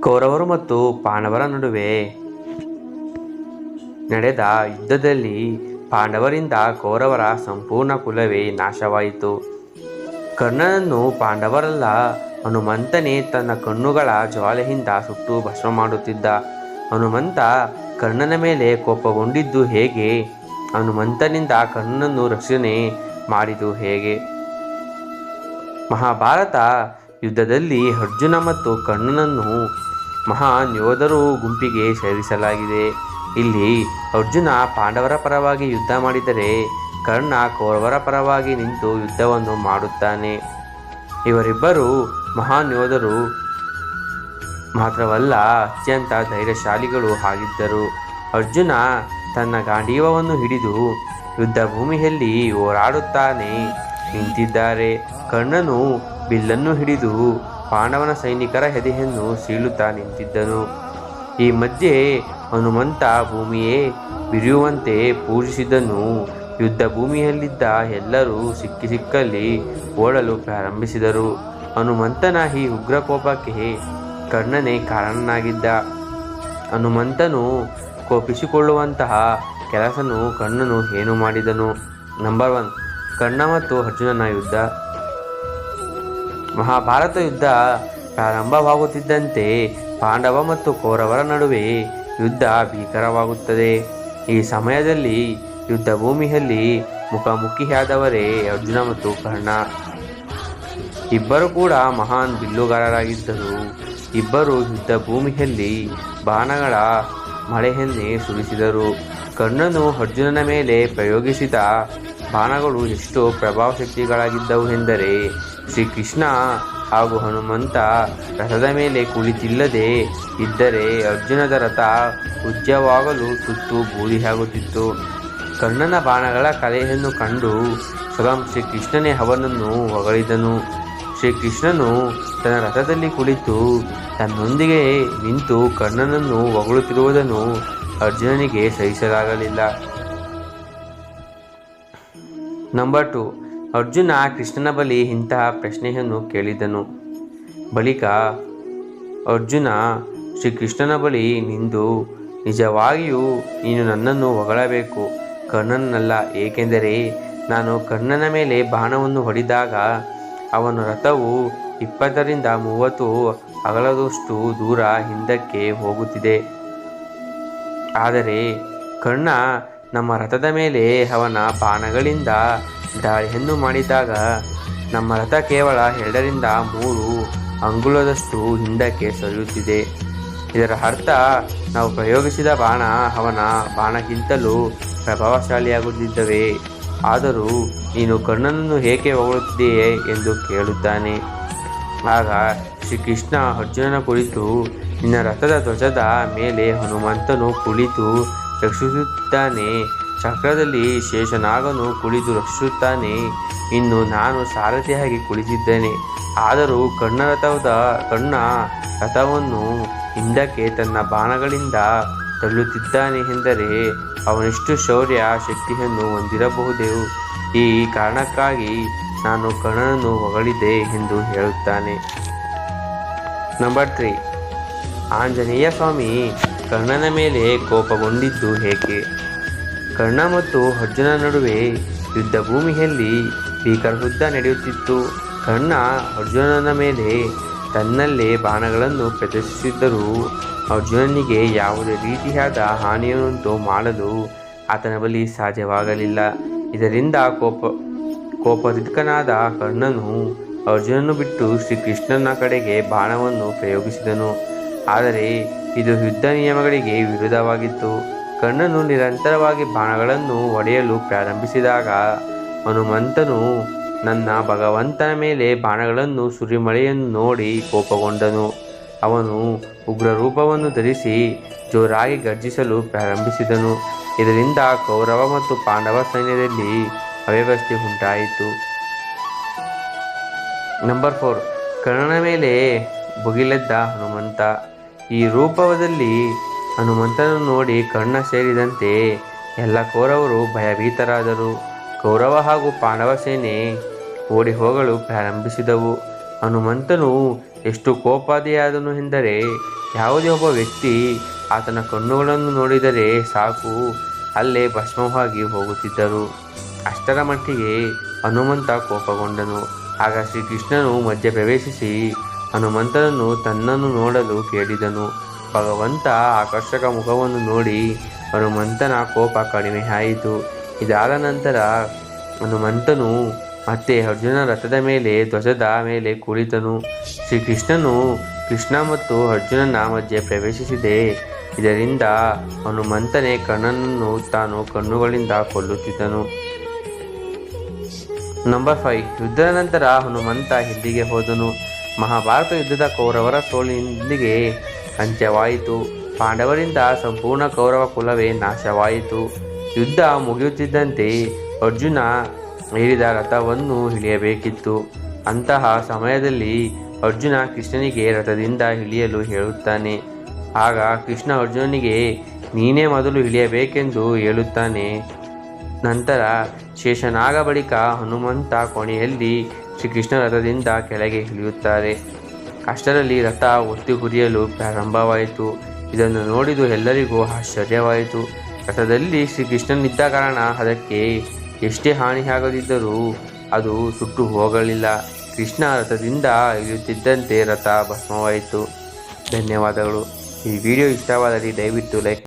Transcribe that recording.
ಕೌರವರು ಮತ್ತು ಪಾಂಡವರ ನಡುವೆ ನಡೆದ ಯುದ್ಧದಲ್ಲಿ ಪಾಂಡವರಿಂದ ಕೌರವರ ಸಂಪೂರ್ಣ ಕುಲವೇ ನಾಶವಾಯಿತು. ಕರ್ಣನನ್ನು ಪಾಂಡವರಲ್ಲ ಹನುಮಂತನೇ ತನ್ನ ಕಣ್ಣುಗಳ ಜ್ವಾಲೆಯಿಂದ ಸುಟ್ಟು ಭಸ್ಮ ಮಾಡುತ್ತಿದ್ದ. ಹನುಮಂತ ಕರ್ಣನ ಮೇಲೆ ಕೋಪಗೊಂಡಿದ್ದು ಹೇಗೆ? ಹನುಮಂತನಿಂದ ಕರ್ಣನನ್ನು ರಕ್ಷಣೆ ಮಾಡಿದು ಹೇಗೆ? ಮಹಾಭಾರತ ಯುದ್ಧದಲ್ಲಿ ಅರ್ಜುನ ಮತ್ತು ಕರ್ಣನನ್ನು ಮಹಾನ್ ಯೋಧರು ಗುಂಪಿಗೆ ಸೇರಿಸಲಾಗಿದೆ. ಇಲ್ಲಿ ಅರ್ಜುನ ಪಾಂಡವರ ಪರವಾಗಿ ಯುದ್ಧ ಮಾಡಿದರೆ ಕರ್ಣ ಕೌರವರ ಪರವಾಗಿ ನಿಂತು ಯುದ್ಧವನ್ನು ಮಾಡುತ್ತಾನೆ. ಇವರಿಬ್ಬರು ಮಹಾನ್ ಯೋಧರು ಮಾತ್ರವಲ್ಲ, ಅತ್ಯಂತ ಧೈರ್ಯಶಾಲಿಗಳು ಆಗಿದ್ದರು. ಅರ್ಜುನ ತನ್ನ ಗಾಂಡೀವವನ್ನು ಹಿಡಿದು ಯುದ್ಧ ಭೂಮಿಯಲ್ಲಿ ಹೋರಾಡುತ್ತಾನೆ ನಿಂತಿದ್ದಾರೆ. ಕರ್ಣನು ಬಿಲ್ಲನ್ನು ಹಿಡಿದು ಪಾಂಡವನ ಸೈನಿಕರ ಹೆದೆಯನ್ನು ಸೀಳುತ್ತಾ ನಿಂತಿದ್ದನು. ಈ ಮಧ್ಯೆ ಹನುಮಂತ ಭೂಮಿಯೇ ಬಿರಿಯುವಂತೆ ಪೂಜಿಸಿದನು. ಯುದ್ಧ ಭೂಮಿಯಲ್ಲಿದ್ದ ಎಲ್ಲರೂ ಸಿಕ್ಕಿ ಸಿಕ್ಕಲ್ಲಿ ಓಡಲು ಪ್ರಾರಂಭಿಸಿದರು. ಹನುಮಂತನ ಈ ಉಗ್ರ ಕೋಪಕ್ಕೆ ಕರ್ಣನೇ ಕಾರಣನಾಗಿದ್ದ. ಹನುಮಂತನು ಕೋಪಿಸಿಕೊಳ್ಳುವಂತಹ ಕೆಲಸನು ಕರ್ಣನು ಏನು ಮಾಡಿದನು? ನಂಬರ್ ಒನ್ ಕರ್ಣ ಮತ್ತು ಅರ್ಜುನನ ಯುದ್ಧ. ಮಹಾಭಾರತ ಯುದ್ಧ ಪ್ರಾರಂಭವಾಗುತ್ತಿದ್ದಂತೆ ಪಾಂಡವ ಮತ್ತು ಕೌರವರ ನಡುವೆ ಯುದ್ಧ ಭೀಕರವಾಗುತ್ತದೆ. ಈ ಸಮಯದಲ್ಲಿ ಯುದ್ಧ ಭೂಮಿಯಲ್ಲಿ ಮುಖಾಮುಖಿಯಾದವರೇ ಅರ್ಜುನ ಮತ್ತು ಕರ್ಣ. ಇಬ್ಬರು ಕೂಡ ಮಹಾನ್ ಬಿಲ್ಲುಗಾರರಾಗಿದ್ದರು. ಇಬ್ಬರು ಯುದ್ಧ ಭೂಮಿಯಲ್ಲಿ ಬಾಣಗಳ ಮಳೆಯನ್ನೇ ಸುರಿಸಿದರು. ಕರ್ಣನು ಅರ್ಜುನನ ಮೇಲೆ ಪ್ರಯೋಗಿಸಿದ ಬಾಣಗಳು ಎಷ್ಟು ಪ್ರಭಾವಶಕ್ತಿಗಳಾಗಿದ್ದವು ಎಂದರೆ ಶ್ರೀಕೃಷ್ಣ ಹಾಗೂ ಹನುಮಂತ ರಥದ ಮೇಲೆ ಕುಳಿತಿಲ್ಲದೆ ಇದ್ದರೆ ಅರ್ಜುನದ ರಥ ಉಜ್ಜವಾಗಲು ಸುತ್ತು ಬೂದಿಯಾಗುತ್ತಿತ್ತು ಕರ್ಣನ ಬಾಣಗಳ ಕಲೆಯನ್ನು ಕಂಡು ಸ್ವಯಂ ಶ್ರೀಕೃಷ್ಣನೇ ಅವನನ್ನು ಹೊಗಳಿದನು. ಶ್ರೀಕೃಷ್ಣನು ತನ್ನ ರಥದಲ್ಲಿ ಕುಳಿತು ತನ್ನೊಂದಿಗೆ ನಿಂತು ಕರ್ಣನನ್ನು ಹೊಗಳುತ್ತಿರುವುದನ್ನು ಅರ್ಜುನನಿಗೆ ಸಹಿಸಲಾಗಲಿಲ್ಲ. ನಂಬರ್ ಟು ಅರ್ಜುನ ಕೃಷ್ಣನ ಬಳಿ ಇಂತಹ ಪ್ರಶ್ನೆಯನ್ನು ಕೇಳಿದನು. ಬಳಿಕ ಅರ್ಜುನ, ಶ್ರೀಕೃಷ್ಣನ ಬಳಿ ನಿಂದು ನಿಜವಾಗಿಯೂ ನೀನು ನನ್ನನ್ನು ಹೊಗಳಬೇಕು. ಕರ್ಣನಲ್ಲ ಏಕೆಂದರೆ ನಾನು ಕರ್ಣನ ಮೇಲೆ ಬಾಣವನ್ನು ಹೊಡೆದಾಗ ಅವನ ರಥವು ಇಪ್ಪತ್ತರಿಂದ ಮೂವತ್ತು ಅಗಲದಷ್ಟು ದೂರ ಹಿಂದಕ್ಕೆ ಹೋಗುತ್ತಿದೆ. ಆದರೆ ಕರ್ಣ ನಮ್ಮ ರಥದ ಮೇಲೆ ಅವನ ಬಾಣಗಳಿಂದ ದಾಳಿಯನ್ನು ಮಾಡಿದಾಗ ನಮ್ಮ ರಥ ಕೇವಲ ಎರಡರಿಂದ ಮೂರು ಅಂಗುಲದಷ್ಟು ಹಿಂದಕ್ಕೆ ಸರಿಯುತ್ತಿದೆ. ಇದರ ಅರ್ಥ, ನಾವು ಪ್ರಯೋಗಿಸಿದ ಬಾಣ ಅವನ ಬಾಣಕ್ಕಿಂತಲೂ ಪ್ರಭಾವಶಾಲಿಯಾಗುತ್ತಿದ್ದವೆ. ಆದರೂ ನೀನು ಕರ್ಣನನ್ನು ಏಕೆ ಹೊಗಳುತ್ತಿದೆಯೇ ಎಂದು ಕೇಳುತ್ತಾನೆ. ಆಗ ಶ್ರೀಕೃಷ್ಣ ಅರ್ಜುನನ ಕುಳಿತು ನಿನ್ನ ರಥದ ಧ್ವಜದ ಮೇಲೆ ಹನುಮಂತನು ಕುಳಿತು ರಕ್ಷಿಸುತ್ತಾನೆ ಚಕ್ರದಲ್ಲಿ ಶೇಷನಾಗನು ಕುಳಿತು ರಕ್ಷಿಸುತ್ತಾನೆ. ಇನ್ನು ನಾನು ಸಾರಥಿಯಾಗಿ ಕುಳಿತಿದ್ದೇನೆ. ಆದರೂ ಕಣ್ಣ ರಥದ, ಕಣ್ಣ ರಥವನ್ನು ಹಿಂದಕ್ಕೆ ತನ್ನ ಬಾಣಗಳಿಂದ ತಳ್ಳುತ್ತಿದ್ದಾನೆ ಎಂದರೆ ಅವನಿಷ್ಟು ಶೌರ್ಯ ಶಕ್ತಿಯನ್ನು ಹೊಂದಿರಬಹುದೇ? ಈ ಕಾರಣಕ್ಕಾಗಿ ನಾನು ಕಣ್ಣನನ್ನು ಹೊಗಳಿದೆ ಎಂದು ಹೇಳುತ್ತಾನೆ. Number three. ಆಂಜನೇಯ ಸ್ವಾಮಿ ಕರ್ಣನ ಮೇಲೆ ಕೋಪಗೊಂಡಿದ್ದು ಏಕೆ? ಕರ್ಣ ಮತ್ತು ಅರ್ಜುನ ನಡುವೆ ಯುದ್ಧ ಭೂಮಿಯಲ್ಲಿ ಭೀಕರ ಯುದ್ಧ ನಡೆಯುತ್ತಿತ್ತು. ಕರ್ಣ ಅರ್ಜುನನ ಮೇಲೆ ತನ್ನಲ್ಲೇ ಬಾಣಗಳನ್ನು ಪ್ರದರ್ಶಿಸಿದ್ದರೂ ಅರ್ಜುನನಿಗೆ ಯಾವುದೇ ರೀತಿಯಾದ ಹಾನಿಯನ್ನುಂಟು ಮಾಡಲು ಆತನ ಬಳಿ ಸಾಧ್ಯವಾಗಲಿಲ್ಲ. ಇದರಿಂದ ಕೋಪ ಕೋಪದಿಕ್ಕನಾದ ಕರ್ಣನು ಅರ್ಜುನನ್ನು ಬಿಟ್ಟು ಶ್ರೀಕೃಷ್ಣನ ಕಡೆಗೆ ಬಾಣವನ್ನು ಪ್ರಯೋಗಿಸಿದನು. ಆದರೆ ಇದು ಯುದ್ಧ ನಿಯಮಗಳಿಗೆ ವಿರುದ್ಧವಾಗಿತ್ತು. ಕರ್ಣನು ನಿರಂತರವಾಗಿ ಬಾಣಗಳನ್ನು ಹೊಡೆಯಲು ಪ್ರಾರಂಭಿಸಿದಾಗ ಹನುಮಂತನು ನನ್ನ ಭಗವಂತನ ಮೇಲೆ ಬಾಣಗಳನ್ನು ಸುರಿಮಳೆಯನ್ನು ನೋಡಿ ಕೋಪಗೊಂಡನು. ಅವನು ಉಗ್ರ ರೂಪವನ್ನು ಧರಿಸಿ ಜೋರಾಗಿ ಗರ್ಜಿಸಲು ಪ್ರಾರಂಭಿಸಿದನು. ಇದರಿಂದ ಕೌರವ ಮತ್ತು ಪಾಂಡವ ಸೈನ್ಯದಲ್ಲಿ ಅವ್ಯವಸ್ಥೆ ಉಂಟಾಯಿತು. ನಂಬರ್ ಫೋರ್, ಕರ್ಣನ ಮೇಲೆ ಬುಗಿಲೆದ್ದ ಹನುಮಂತ. ಈ ರೂಪದಲ್ಲಿ ಹನುಮಂತನನ್ನು ನೋಡಿ ಕಣ್ಣ ಸೇರಿದಂತೆ ಎಲ್ಲ ಕೌರವರು ಭಯಭೀತರಾದರು. ಕೌರವ ಹಾಗೂ ಪಾಂಡವ ಸೇನೆ ಓಡಿ ಹೋಗಲು ಪ್ರಾರಂಭಿಸಿದವು. ಹನುಮಂತನು ಎಷ್ಟು ಕೋಪಾದಿಯಾದನು ಎಂದರೆ ಯಾವುದೇ ಒಬ್ಬ ವ್ಯಕ್ತಿ ಆತನ ಕಣ್ಣುಗಳನ್ನು ನೋಡಿದರೆ ಸಾಕು, ಅಲ್ಲೇ ಭಸ್ಮವಾಗಿ ಹೋಗುತ್ತಿದ್ದರು. ಅಷ್ಟರ ಮಟ್ಟಿಗೆ ಹನುಮಂತ ಕೋಪಗೊಂಡನು. ಆಗ ಶ್ರೀಕೃಷ್ಣನು ಮಧ್ಯ ಪ್ರವೇಶಿಸಿ ಹನುಮಂತನನ್ನು ತನ್ನನ್ನು ನೋಡಲು ಕೇಳಿದನು. ಭಗವಂತ ಆಕರ್ಷಕ ಮುಖವನ್ನು ನೋಡಿ ಹನುಮಂತನ ಕೋಪ ಕಡಿಮೆ ಆಯಿತು. ಇದಾದ ನಂತರ ಹನುಮಂತನು ಮತ್ತೆ ಅರ್ಜುನ ರಥದ ಮೇಲೆ, ಧ್ವಜದ ಮೇಲೆ ಕುಳಿತನು. ಶ್ರೀಕೃಷ್ಣನು ಕೃಷ್ಣ ಮತ್ತು ಅರ್ಜುನನ ಮಧ್ಯೆ ಪ್ರವೇಶಿಸಿದೆ. ಇದರಿಂದ ಹನುಮಂತನೇ ಕಣ್ಣನನ್ನು ತಾನು ಕಣ್ಣುಗಳಿಂದ ಕೊಲ್ಲುತ್ತಿದ್ದನು. ನಂಬರ್ ಫೈವ್ ಯುದ್ಧದ ನಂತರ ಹನುಮಂತ ಹಿಂದಿಗೆ ಹೋದನು. ಮಹಾಭಾರತ ಯುದ್ಧದ ಕೌರವರ ಸೋಲಿನೊಂದಿಗೆ ಅಂತ್ಯವಾಯಿತು ಪಾಂಡವರಿಂದ ಸಂಪೂರ್ಣ ಕೌರವ ಕುಲವೇ ನಾಶವಾಯಿತು. ಯುದ್ಧ ಮುಗಿಯುತ್ತಿದ್ದಂತೆ ಅರ್ಜುನ ಏರಿದ ರಥವನ್ನು ಹಿಡಿಯಬೇಕಿತ್ತು. ಅಂತಹ ಸಮಯದಲ್ಲಿ ಅರ್ಜುನ ಕೃಷ್ಣನಿಗೆ ರಥದಿಂದ ಇಳಿಯಲು ಹೇಳುತ್ತಾನೆ. ಆಗ ಕೃಷ್ಣ ಅರ್ಜುನನಿಗೆ, ನೀನೇ ಮೊದಲು ಇಳಿಯಬೇಕೆಂದು ಹೇಳುತ್ತಾನೆ. ನಂತರ ಶೇಷನಾಗ ಬಳಿಕ ಹನುಮಂತ ಕೊನೆಯಲ್ಲಿ ಶ್ರೀಕೃಷ್ಣ ರಥದಿಂದ ಕೆಳಗೆ ಇಳಿಯುತ್ತಾರೆ. ಅಷ್ಟರಲ್ಲಿ ರಥ ಒತ್ತಿ ಹುರಿಯಲು ಪ್ರಾರಂಭವಾಯಿತು. ಇದನ್ನು ನೋಡಿದು ಎಲ್ಲರಿಗೂ ಆಶ್ಚರ್ಯವಾಯಿತು. ರಥದಲ್ಲಿ ಶ್ರೀಕೃಷ್ಣನಿದ್ದ ಕಾರಣ ಅದಕ್ಕೆ ಎಷ್ಟೇ ಹಾನಿಯಾಗದಿದ್ದರೂ ಅದು ಸುಟ್ಟು ಹೋಗಲಿಲ್ಲ. ಕೃಷ್ಣ ರಥದಿಂದ ಇಳಿಯುತ್ತಿದ್ದಂತೆ ರಥ ಭಸ್ಮವಾಯಿತು. ಧನ್ಯವಾದಗಳು. ಈ ವಿಡಿಯೋ ಇಷ್ಟವಾದರೆ ದಯವಿಟ್ಟು ಲೈಕ್